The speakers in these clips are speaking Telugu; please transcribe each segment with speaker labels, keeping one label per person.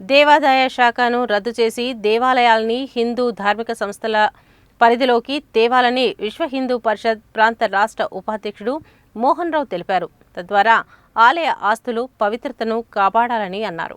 Speaker 1: దేవాదాయ శాఖను రద్దు చేసి దేవాలయాల్ని హిందూ ధార్మిక సంస్థల పరిధిలోకి తేవాలని విశ్వ హిందూ పరిషత్ ప్రాంత రాష్ట్ర ఉపాధ్యక్షుడు మోహన్ రావు తెలిపారు. తద్వారా ఆలయ ఆస్తులు పవిత్రతను కాపాడాలని అన్నారు.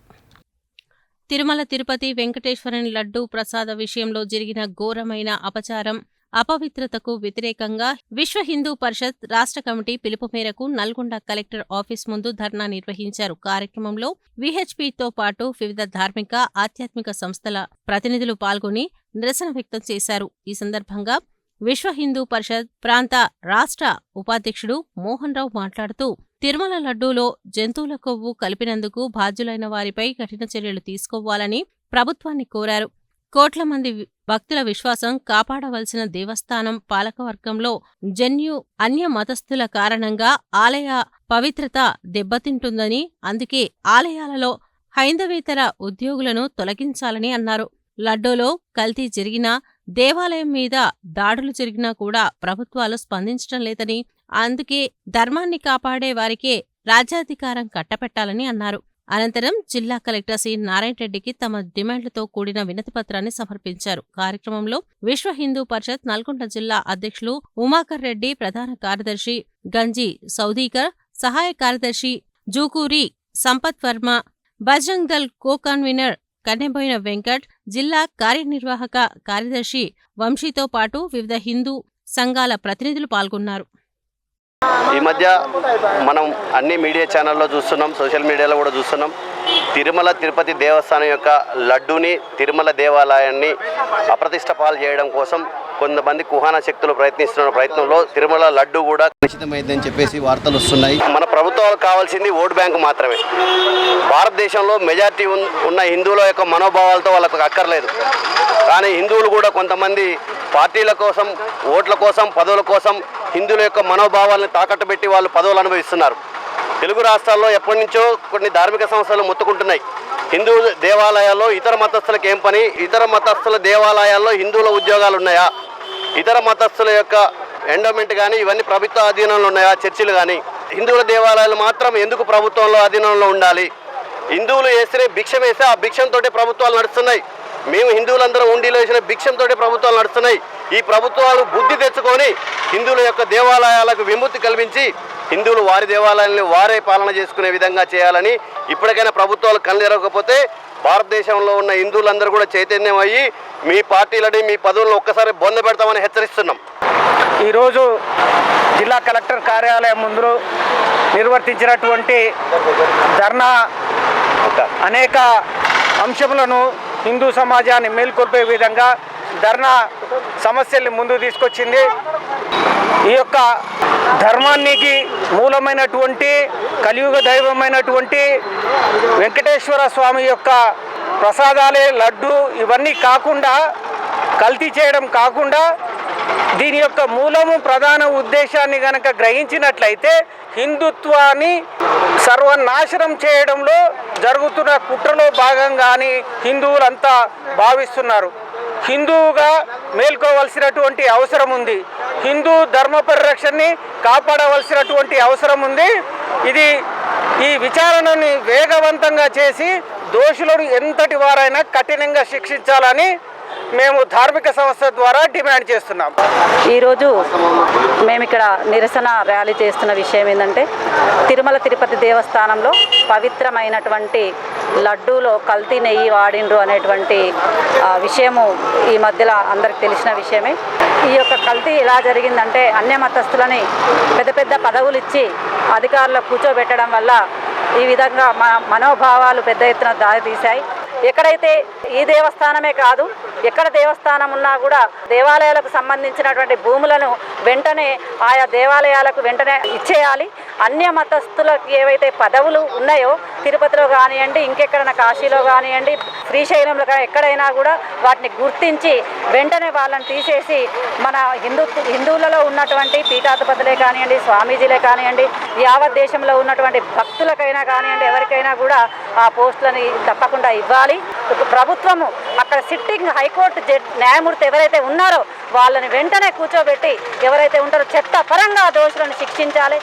Speaker 1: తిరుమల తిరుపతి వెంకటేశ్వరుని లడ్డూ ప్రసాద విషయంలో జరిగిన ఘోరమైన అపచారం అపవిత్రతకు వ్యతిరేకంగా విశ్వ హిందూ పరిషత్ రాష్ట్ర కమిటీ పిలుపు మేరకు నల్గొండ కలెక్టర్ ఆఫీస్ ముందు ధర్నా నిర్వహించారు. కార్యక్రమంలో విహెచ్పితో పాటు వివిధ ధార్మిక ఆధ్యాత్మిక సంస్థల ప్రతినిధులు పాల్గొని నిరసన వ్యక్తం చేశారు. ఈ సందర్భంగా విశ్వ హిందూ పరిషత్ ప్రాంత రాష్ట్ర ఉపాధ్యక్షుడు మోహన్ రావు మాట్లాడుతూ తిరుమల లడ్డూలో జంతువుల కొవ్వు కలిపినందుకు బాధ్యులైన వారిపై కఠిన చర్యలు తీసుకోవాలని ప్రభుత్వాన్ని కోరారు. కోట్ల మంది భక్తుల విశ్వాసం కాపాడవలసిన దేవస్థానం పాలకవర్గంలో జన్యు అన్య మతస్థుల కారణంగా ఆలయ పవిత్రత దెబ్బతింటుందని అందుకే ఆలయాలలో హైందవేతర ఉద్యోగులను తొలగించాలని అన్నారు. లడ్డూలో కల్తీ జరిగినా దేవాలయం మీద దాడులు జరిగినా కూడా ప్రభుత్వాలు స్పందించడం లేదని అందుకే ధర్మాన్ని కాపాడే వారికే రాజ్యాధికారం కట్టపెట్టాలని అన్నారు. అనంతరం జిల్లా కలెక్టర్ సి. నారాయణ రెడ్డికి తమ డిమాండ్లతో కూడిన వినతి పత్రాన్ని సమర్పించారు. కార్యక్రమంలో విశ్వ హిందూ పరిషత్ నల్గొండ జిల్లా అధ్యక్షులు ఉమాకర్ రెడ్డి ప్రధాన కార్యదర్శి గంజి సౌదీకర్ సహాయ కార్యదర్శి జూకూరి సంపత్ వర్మ బజరంగ్ దల్ కో కన్వీనర్ కన్నెబోయిన వెంకట్ జిల్లా కార్యనిర్వాహక కార్యదర్శి వంశీతో పాటు వివిధ హిందూ సంఘాల ప్రతినిధులు పాల్గొన్నారు.
Speaker 2: ఈ మధ్య మనం అన్ని మీడియా ఛానల్లో చూస్తున్నాం సోషల్ మీడియాలో కూడా చూస్తున్నాం. తిరుమల తిరుపతి దేవస్థానం యొక్క లడ్డూని తిరుమల దేవాలయాన్ని అప్రతిష్ట పాలు చేయడం కోసం కొంతమంది కుహాన శక్తులు ప్రయత్నిస్తున్న ప్రయత్నంలో తిరుమల లడ్డు కూడా కలుషితమైందని చెప్పేసి వార్తలు వస్తున్నాయి. మన ప్రభుత్వాలకు కావాల్సింది ఓటు బ్యాంకు మాత్రమే. భారతదేశంలో మెజార్టీ ఉన్- ఉన్న హిందువుల యొక్క మనోభావాలతో వాళ్ళకు అక్కర్లేదు. కానీ హిందువులు కూడా కొంతమంది పార్టీల కోసం ఓట్ల కోసం పదవుల కోసం హిందువుల యొక్క మనోభావాలను తాకట్టు పెట్టి వాళ్ళు పదవులు అనుభవిస్తున్నారు. తెలుగు రాష్ట్రాల్లో ఎప్పటి నుంచో కొన్ని ధార్మిక సంస్థలు మొత్తుకుంటున్నాయి. హిందూ దేవాలయాల్లో ఇతర మతస్థులకు ఏం పని? ఇతర మతస్థుల దేవాలయాల్లో హిందువుల ఉద్యోగాలు ఉన్నాయా? ఇతర మతస్థుల యొక్క ఎండోమెంట్ కానీ ఇవన్నీ ప్రభుత్వ అధీనంలో ఉన్నాయా? చర్చిలు కానీ హిందువుల దేవాలయాలు మాత్రం ఎందుకు ప్రభుత్వంలో అధీనంలో ఉండాలి? హిందువులు వేస్తే భిక్షం వేస్తే ఆ భిక్షంతో ప్రభుత్వాలు నడుస్తున్నాయి. మేము హిందువులందరం ఉండిలో వేసిన భిక్షంతో ప్రభుత్వాలు నడుస్తున్నాయి. ఈ ప్రభుత్వాలు బుద్ధి తెచ్చుకొని హిందువుల యొక్క దేవాలయాలకు విముక్తి కల్పించి హిందువులు వారి దేవాలయాలను వారే పాలన చేసుకునే విధంగా చేయాలని ఇప్పటికైనా ప్రభుత్వాలు కళ్ళెరగకపోతే భారతదేశంలో ఉన్న హిందువులందరూ కూడా చైతన్యం అయ్యి మీ పార్టీలని మీ పదవులను ఒక్కసారి బొంద పెడతామని హెచ్చరిస్తున్నాం.
Speaker 3: ఈరోజు జిల్లా కలెక్టర్ కార్యాలయం ముందు నిర్వర్తించినటువంటి ధర్నా అనేక అంశములను హిందూ సమాజాన్ని మేల్కొల్పే విధంగా ధర్నా సమస్యల్ని ముందుకు తీసుకొచ్చింది. ఈ యొక్క ధర్మానికి మూలమైనటువంటి కలియుగ దైవమైనటువంటి వెంకటేశ్వర స్వామి యొక్క ప్రసాదాలే లడ్డు ఇవన్నీ కాకుండా కల్తీ చేయడం కాకుండా దీని యొక్క మూలము ప్రధాన ఉద్దేశాన్ని గనక గ్రహించినట్లయితే హిందుత్వాన్ని సర్వనాశనం చేయడంలో జరుగుతున్న కుట్రలో భాగంగాని హిందువులంతా భావిస్తున్నారు. హిందువుగా మేల్కోవలసినటువంటి అవసరం ఉంది. హిందూ ధర్మ పరిరక్షణని కాపాడవలసినటువంటి అవసరం ఉంది. ఇది ఈ విచారణని వేగవంతంగా చేసి దోషులను ఎంతటి వారైనా కఠినంగా శిక్షించాలని మేము ధార్మిక సంస్థ ద్వారా డిమాండ్ చేస్తున్నాం.
Speaker 4: ఈరోజు మేము ఇక్కడ నిరసన ర్యాలీ చేస్తున్న విషయం ఏంటంటే తిరుమల తిరుపతి దేవస్థానంలో పవిత్రమైనటువంటి లడ్డూలో కల్తీ నెయ్యి వాడిండ్రు అనేటువంటి విషయము ఈ మధ్యలో అందరికి తెలిసిన విషయమే. ఈ యొక్క కల్తీ ఎలా జరిగిందంటే అన్య మతస్థులని పెద్ద పెద్ద పదవులు ఇచ్చి అధికారులకు కూర్చోబెట్టడం వల్ల ఈ విధంగా మన మనోభావాలు పెద్ద ఎత్తున దారితీశాయి. ఎక్కడైతే ఈ దేవస్థానమే కాదు ఎక్కడ దేవస్థానం ఉన్నా కూడా దేవాలయాలకు సంబంధించినటువంటి భూములను వెంటనే ఆయా దేవాలయాలకు వెంటనే ఇచ్చేయాలి. అన్య మతస్థులకు ఏవైతే పదవులు ఉన్నాయో తిరుపతిలో కానివ్వండి ఇంకెక్కడైనా కాశీలో కానివ్వండి శ్రీశైలంలో కానీ ఎక్కడైనా కూడా వాటిని గుర్తించి వెంటనే వాళ్ళని తీసేసి మన హిందూ హిందువులలో ఉన్నటువంటి పీఠాధిపతులే కానివ్వండి స్వామీజీలే కానివ్వండి యావత్ దేశంలో ఉన్నటువంటి భక్తులకైనా కానివ్వండి ఎవరికైనా కూడా ఆ పోస్టులని తప్పకుండా ఇవ్వాలి. ప్రభుత్వము అక్కడ సిట్టింగ్ హైకోర్టు జడ్ న్యాయమూర్తి ఎవరైతే ఉన్నారో వాళ్ళని వెంటనే కూర్చోబెట్టి ఎవరైతే ఉంటారో చట్టపరంగా దోషులను శిక్షించాలి.